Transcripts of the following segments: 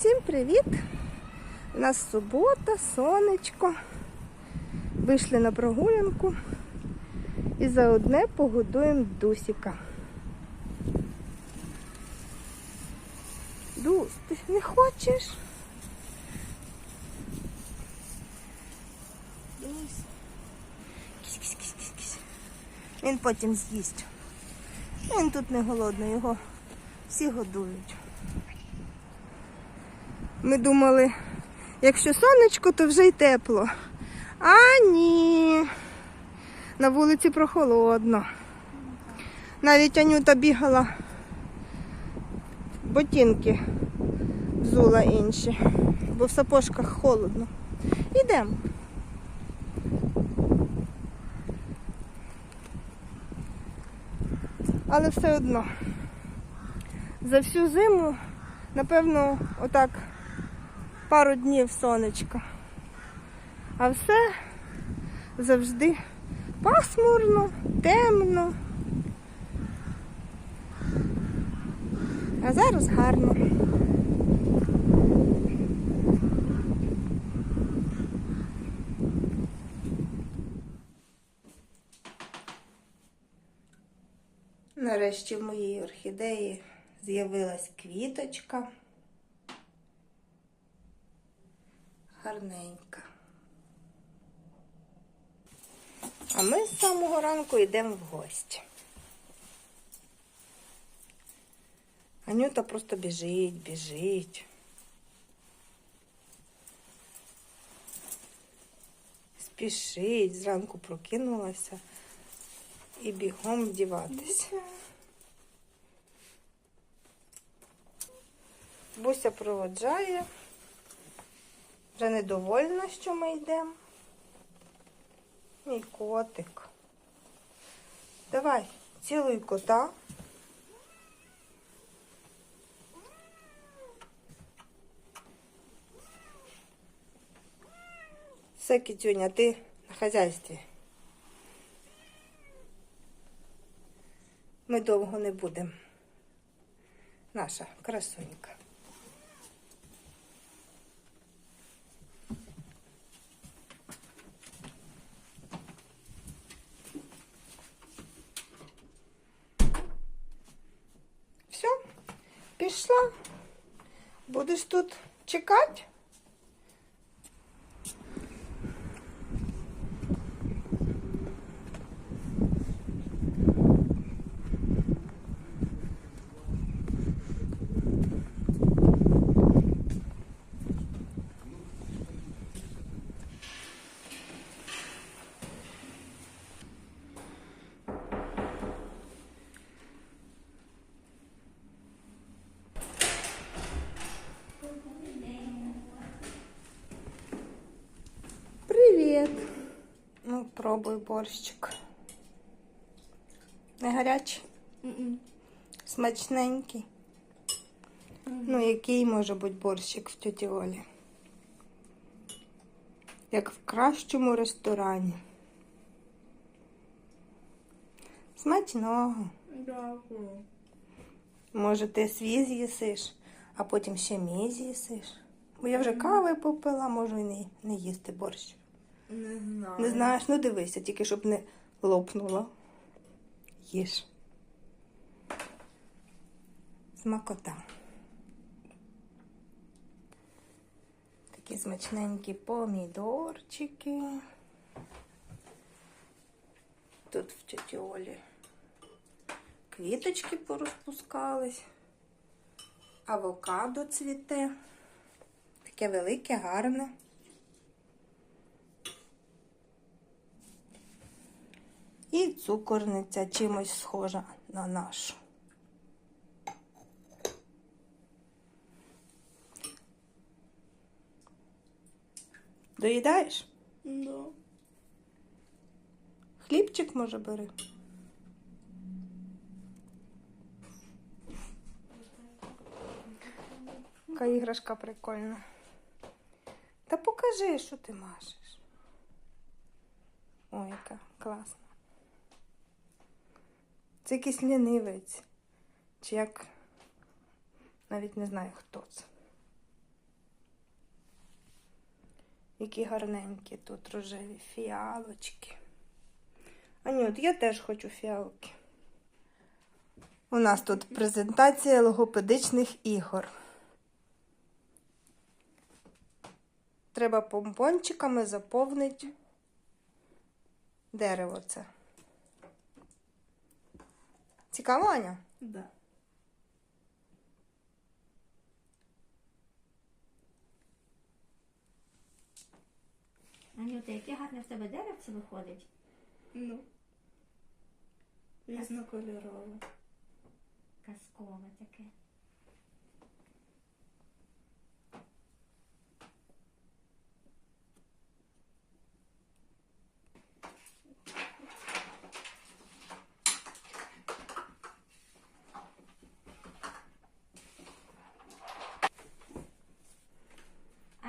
Всім привіт! У нас субота, сонечко. Вийшли на прогулянку і заодне погодуємо Дусіка. Дус, ти не хочеш? Дус. Кись-кись-кись-кись. Він потім з'їсть. Він тут не голодний, його всі годують. Ми думали, якщо сонечко, то вже й тепло. А ні. На вулиці прохолодно. Навіть Анюта бігала, ботинки взула інші, бо в сапожках холодно. Ідемо. Але все одно. За всю зиму, напевно, отак пару днів сонечка. А все завжди пасмурно, темно. А зараз гарно. Нарешті в моїй орхідеї з'явилась квіточка. Гарненька. А ми з самого ранку йдемо в гості. Анюта просто біжить, біжить. Спішить, зранку прокинулася і бігом вдіватися. Буся проводжає. Вже недовольна, що ми йдемо. Мій котик. Давай, цілуй кота. Все, Кітюня, ти на хазяйстві. Ми довго не будемо. Наша красунька. Все, пішла. Будеш тут чекати? Привіт. Ну, борщик. Не гарячий? Смачненький. Ну, який може бути борщик в тьоті Олі? Як в кращому ресторані. Смачного. Дякую. Може, ти свій з'їсиш, а потім ще мій з'їсиш. Бо я вже кави попила, можу і не, не їсти борщ. Не знаю. Не знаєш, ну дивися, тільки щоб не лопнуло. Їж. Смакота. Такі смачненькі помідорчики. Тут в тьоті Олі квіточки порозпускались. Авокадо цвіте. Таке велике, гарне. І цукорниця чимось схожа на нашу. Доїдаєш? Да. Хлібчик може бери. Яка іграшка прикольна. Та покажи, що ти машеш. Ой, яка класна. Це якийсь лінивець. Чи як навіть не знаю, хто це. Які гарненькі тут рожеві фіалочки. А от я теж хочу фіалки. У нас тут презентація логопедичних ігор. Треба помпончиками заповнити дерево це. Цікаво, Аня? Да. Анюта, яке гарне в тебе деревце виходить? Ну. Різнокольорове. Казкове таке.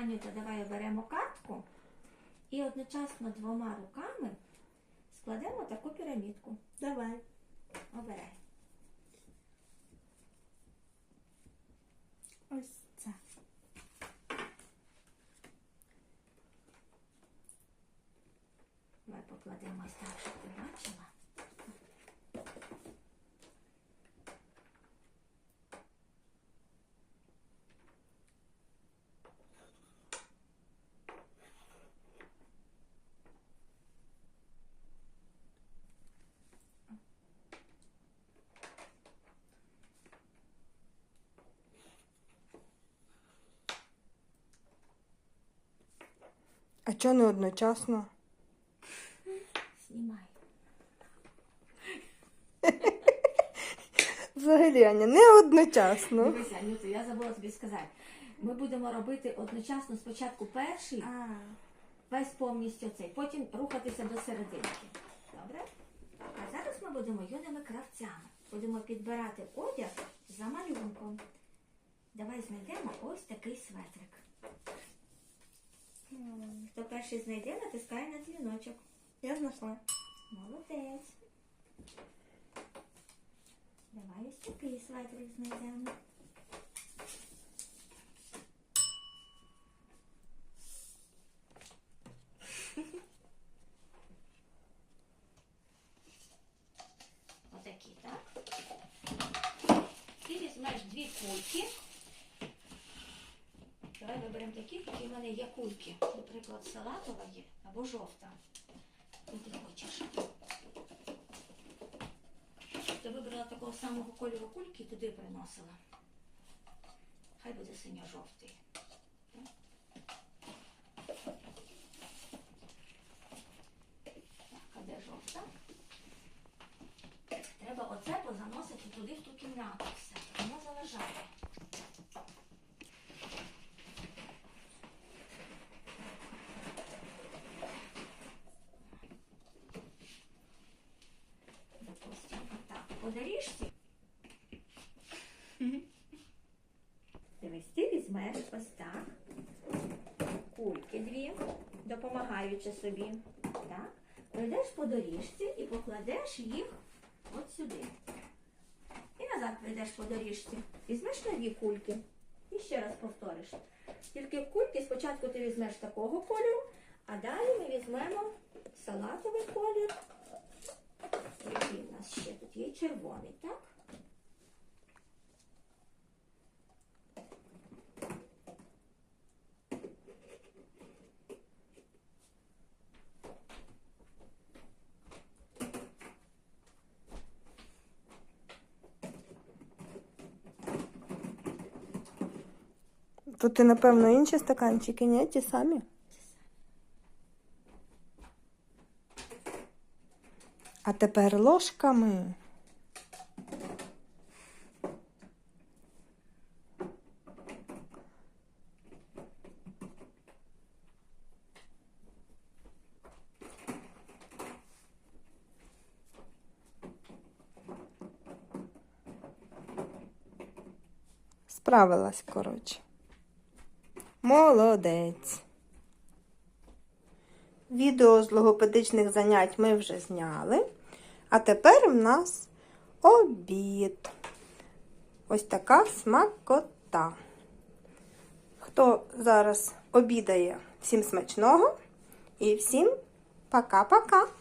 Анюта, давай оберемо картку і одночасно двома руками складемо таку пірамідку. Давай. Обирай. Ось це. Давай покладемо так, щоб ти бачила. А чого не одночасно? Знімай. Взагалі, Аня, не одночасно. Дивися, Анюто, я забула тобі сказати. Ми будемо робити одночасно спочатку перший, А, весь повністю цей, потім рухатися до серединки. Добре? А зараз ми будемо юними кравцями. Будемо підбирати одяг за малюнком. Давай знайдемо ось такий светрик. м, Хто перший знайде, натискає на дзвіночок. я знайшла. Молодець. Давай ось такий светрик знайдемо. Отакі, так? Ти візьмеш дві кульки. Виберемо такі, які в мене є кульки. Наприклад, салатова є або жовта. Яку ти хочеш. Ти вибрала такого самого кольору кульки і туди приносила. Хай буде синьо-жовтий. А де жовта? Треба оце позаносити туди в ту кімнату все. Воно заважає. Допустимо, так. По доріжці. Дивись, ти візьмеш ось так. Кульки дві, допомагаючи собі. Так. Пройдеш по доріжці і покладеш їх от сюди. І назад прийдеш по доріжці. Візьмеш нові кульки. І ще раз повториш. Тільки кульки спочатку ти візьмеш такого кольору, а далі ми візьмемо салатовий колір. Який у нас ще тут є червоний, так? Тут і, напевно, інші стаканчики, ні, ті самі. А тепер ложками. Справилась, коротше. Молодець. Відео з логопедичних занять ми вже зняли. А тепер в нас обід. Ось така смакота. Хто зараз обідає, всім смачного і всім пока-пока!